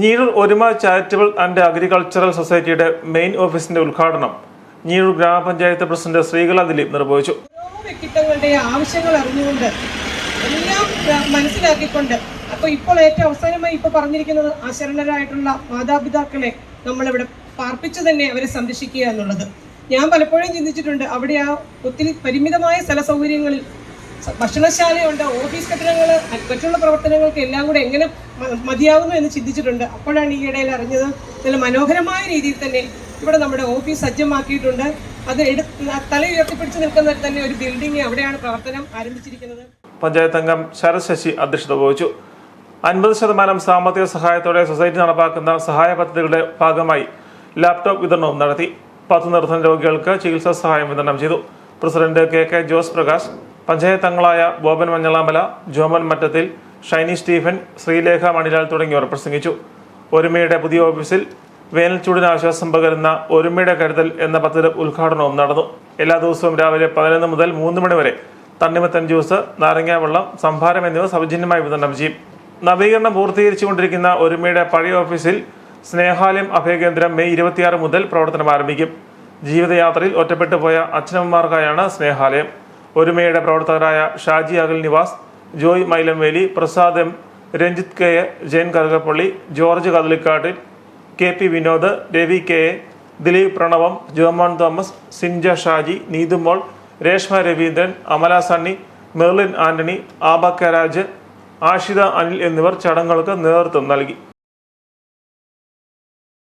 Njeezhoor Oruma charitable and agricultural സൊസൈറ്റിയുടെ main ഓഫീസിന്റെ ഉദ്ഘാടനം ഞീഴൂർ ഗ്രാമപഞ്ചായത്ത് പ്രസിഡന്റ് ശ്രീകല ദിലീപ് നിർവഹിച്ചു. വ്യക്തിത്വങ്ങളുടെ ആവശ്യങ്ങൾ അറിഞ്ഞുകൊണ്ട് എല്ലാം മനസ്സിലാക്കിക്കൊണ്ട് അപ്പൊ ഇപ്പോൾ ഏറ്റവും അവസാനമായി ഇപ്പൊ പറഞ്ഞിരിക്കുന്നത് അശരണരായിട്ടുള്ള മാതാപിതാക്കളെ നമ്മളിവിടെ പാർപ്പിച്ചു തന്നെ അവരെ സംരക്ഷിക്കുക എന്നുള്ളത്. ഞാൻ പലപ്പോഴും ചിന്തിച്ചിട്ടുണ്ട് അവിടെ ആ ഒത്തിരി പരിമിതമായ സ്ഥല സൗകര്യങ്ങളിൽ ഭക്ഷണശാലയുണ്ട് ഓഫീസ് കെട്ടിടങ്ങൾ മറ്റുള്ള പ്രവർത്തനങ്ങൾക്ക് എല്ലാം കൂടെ എങ്ങനെ മതിയാവുന്നു എന്ന് ചിന്തിച്ചിട്ടുണ്ട്. അപ്പോഴാണ് ഈ ഇടയിൽ അറിഞ്ഞത് നല്ല മനോഹരമായ രീതിയിൽ തന്നെ ഇവിടെ നമ്മുടെ ഓഫീസ് സജ്ജമാക്കിയിട്ടുണ്ട്. അത് എടു തല ഉയർത്തിപ്പിടിച്ച് നിൽക്കുന്ന തന്നെ ഒരു ബിൽഡിംഗ് അവിടെയാണ് പ്രവർത്തനം ആരംഭിച്ചിരിക്കുന്നത്. പഞ്ചായത്ത് അംഗം ശരശശി അധ്യക്ഷത വഹിച്ചു. അൻപത് ശതമാനം സാമ്പത്തിക സഹായത്തോടെ സൊസൈറ്റി നടപ്പാക്കുന്ന സഹായ പദ്ധതികളുടെ ഭാഗമായി ലാപ്ടോപ്പ് വിതരണവും നടത്തി. പത്ത് നിർധന രോഗികൾക്ക് ചികിത്സാ സഹായം വിതരണം ചെയ്തു. President K K Jose Prakash panchayat അംഗങ്ങളായ ബോബൻ മഞ്ഞളാമല ജോമൻ മറ്റത്തിൽ ഷൈനി സ്റ്റീഫൻ ശ്രീലേഖ മണിലാൽ തുടങ്ങിയവർ പ്രസംഗിച്ചു. ഒരുമയുടെ പുതിയ ഓഫീസിൽ വേനൽച്ചൂടിന് ആശ്വാസം പകരുന്ന ഒരുമയുടെ കരുതൽ എന്ന പദ്ധതി ഉദ്ഘാടനവും നടന്നു. എല്ലാ ദിവസവും രാവിലെ പതിനൊന്ന് മുതൽ മൂന്ന് മണി വരെ തണ്ണിമത്തൻ ജ്യൂസ് നാരങ്ങാവെള്ളം സംഭാരം എന്നിവ സൗജന്യമായി വിതരണം ചെയ്യും. നവീകരണം പൂർത്തീകരിച്ചുകൊണ്ടിരിക്കുന്ന ഒരുമയുടെ പഴയ ഓഫീസിൽ സ്നേഹാലയം അഭയകേന്ദ്രം മെയ് ഇരുപത്തിയാറ് മുതൽ പ്രവർത്തനം ആരംഭിക്കും. ജീവിതയാത്രയിൽ ഒറ്റപ്പെട്ടു പോയ അച്ഛനമ്മമാർക്കായാണ് സ്നേഹാലയം. ഒരുമയുടെ പ്രവർത്തകരായ Shaji Akhil Nivas Joy Mylamveli Prasad M Ranjith K A Jayan Karukappally George Kadalikkattil K P Vinod Ravi K A Dileep Pranavam Jomon Thomas Sinja Shaji Neethumol Reshma Raveendran Amala Sunny Merlin Antony Aaba Karaj Ashitha Anil എന്നിവർ ചടങ്ങുകൾക്ക് നേതൃത്വം നൽകി.